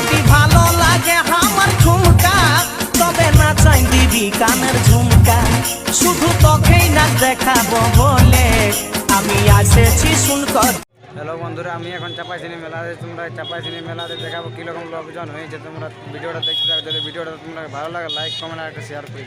যদি ভালো লাগে আমার ঝুমকা তবে না চাই দিবি কানের ঝুমকা। শুধু তোকেই না দেখাবো বলে আমি এসেছি শুনকর হ্যালো বন্ধুরা আমি এখন চাপাইছিনি মেলাতে। তোমরা চাপাইছিনি মেলাতে দেখাবো কীরকম লোকজন হয়েছে। তোমরা ভিডিওটা দেখতে থাকো। যদি ভিডিওটা তোমরা ভালো লাগে লাইক কমেন্ট আর একটা শেয়ার করে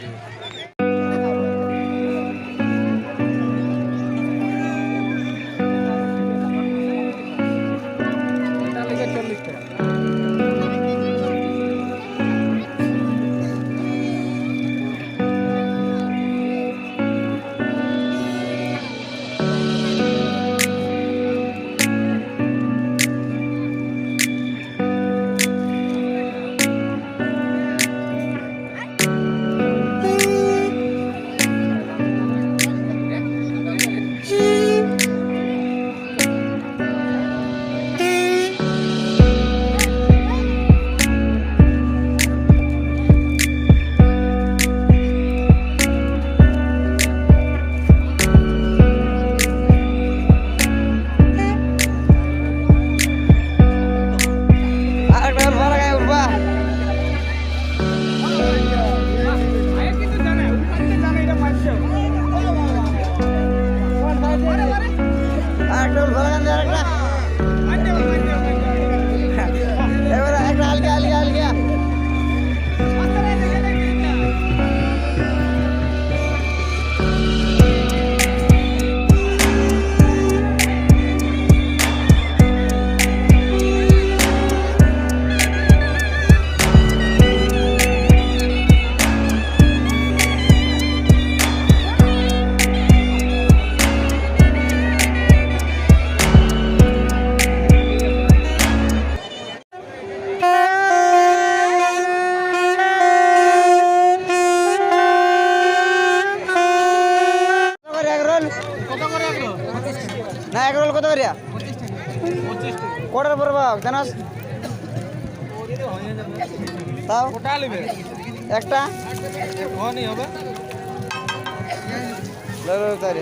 Havana. না এক রোল কত করিয়া? কটার পর বাক জানাস? তাও? একটা? তাহলে।